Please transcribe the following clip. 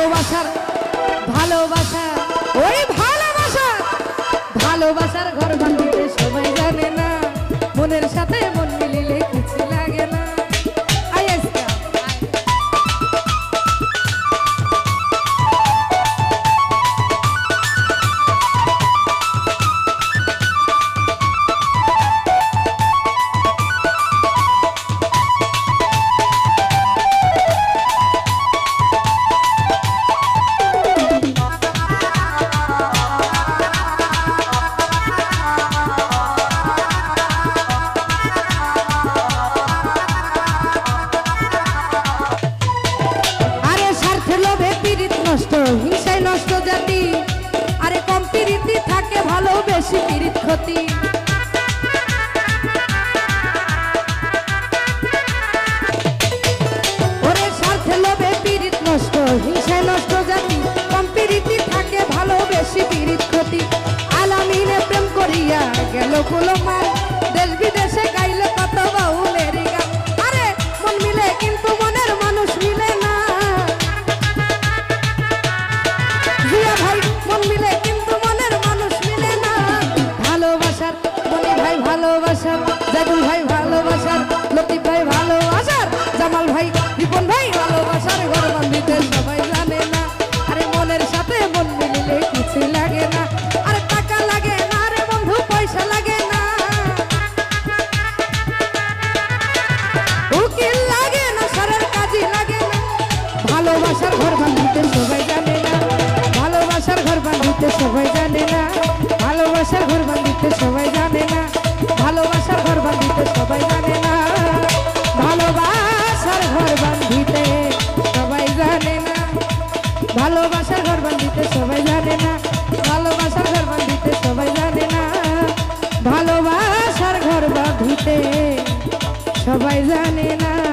ভালোবাসার ভালোবাসা ওই ভালোবাসা। ভালোবাসার ঘর ভাঙিতে সবাই জানে না মনের সাথে মন মিলিলে নষ্ট, হিংসায় নষ্ট জাতি। আরে কম পীড়িতি থাকে, ভালো বেশি পীড়িত ক্ষতি। ওরে নষ্ট নষ্ট থাকে, ভালো বেশি পীড়িত ক্ষতি। আলামিনে প্রেম করিয়া গেল কুলমান ভালোবাসার জাদুল ভাই ভালোবাসার লতিফ ভাই ভালোবাসার জামাল ভাই, রিপন ভাই ভালোবাসার ঘর বান্ধিতে সবাই জানে না। আরে মনের সাথে মন মিলিলে কিছু লাগে না। আরে টাকা লাগে না, আরে বন্ধু পয়সা লাগে না। উকিল লাগে না, সারের কাজই লাগে না। ভালোবাসার ঘর বাঁধিতে সবাই জানে না। ভালোবাসার ঘর বাঁধিতে সবাই জানে না। ভালোবাসার ঘর বাঁধিতে সবাই জানে না। ভালোবাসার ঘর বাঁধিতে সবাই জানে না। ভালোবাসার ঘর বাঁধিতে সবাই জানে না। ভালোবাসার ঘর বাঁধিতে সবাই জানে না।